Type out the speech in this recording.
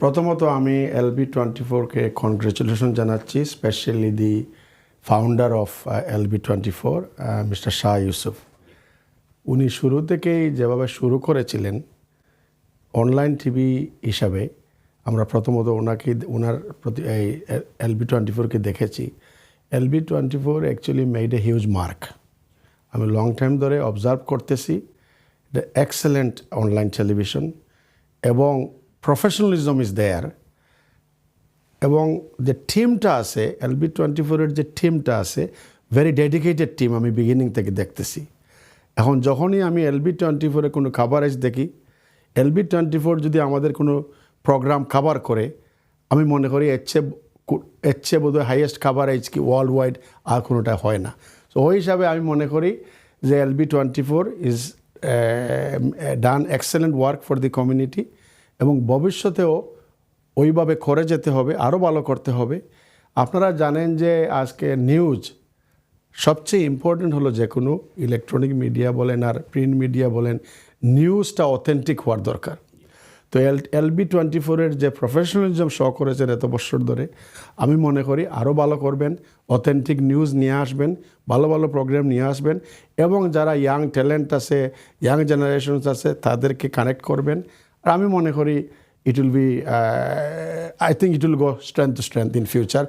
প্রথমত আমি LB twenty ফোরকে কনগ্রেচুলেশন জানাচ্ছি specially the founder of LB twenty four mister Shah Yusuf উনি শুরু থেকেই যেভাবে শুরু করেছিলেন অনলাইন টিভি হিসাবে, আমরা প্রথমত ওনাকে, ওনার প্রতি, এই এলবি টোয়েন্টি ফোরকে দেখেছি। LB twenty four actually made a huge mark আমি লং টাইম ধরে অবজার্ভ করতেছি। দ্য এক্সেলেন্ট অনলাইন টেলিভিশন এবং প্রফেশনালিজম ইজ দেয়ার এবং যে টিমটা আছে এলবি টোয়েন্টি ফোরের যে টিমটা আছে ভেরি ডেডিকেটেড টিম আমি বিগিনিং থেকে দেখতেছি। এখন যখনই আমি এলবি টোয়েন্টি ফোরে কোনো কাভারেজ দেখি এলবি টোয়েন্টি ফোর যদি আমাদের কোনো প্রোগ্রাম কাভার করে, আমি মনে করি এর চেয়ে বোধহয় হাইয়েস্ট কাভারেজ কি ওয়ার্ল্ড ওয়াইড আর কোনোটা হয় না। তো ওই হিসাবে আমি মনে করি যে LB twenty four is done excellent work for the community এবং ভবিষ্যতেও ওইভাবে করে যেতে হবে, আরও ভালো করতে হবে। আপনারা জানেন যে আজকে নিউজ সবচেয়ে ইম্পর্টেন্ট হলো যে কোনো ইলেকট্রনিক মিডিয়া বলেন আর প্রিন্ট মিডিয়া বলেন, নিউজটা অথেন্টিক হওয়ার দরকার। তো এল, এলবি টোয়েন্টি ফোরের যে প্রফেশনালিজম শো করেছেন এত বছর ধরে, আমি মনে করি আরও ভালো করবেন অথেন্টিক নিউজ নিয়ে আসবেন, ভালো ভালো প্রোগ্রাম নিয়ে আসবেন, এবং যারা ইয়াং ট্যালেন্ট আছে ইয়াং জেনারেশনস আছে, তাদেরকে কানেক্ট করবেন। আর আমি মনে করি it will be I think it will go strength to strength in future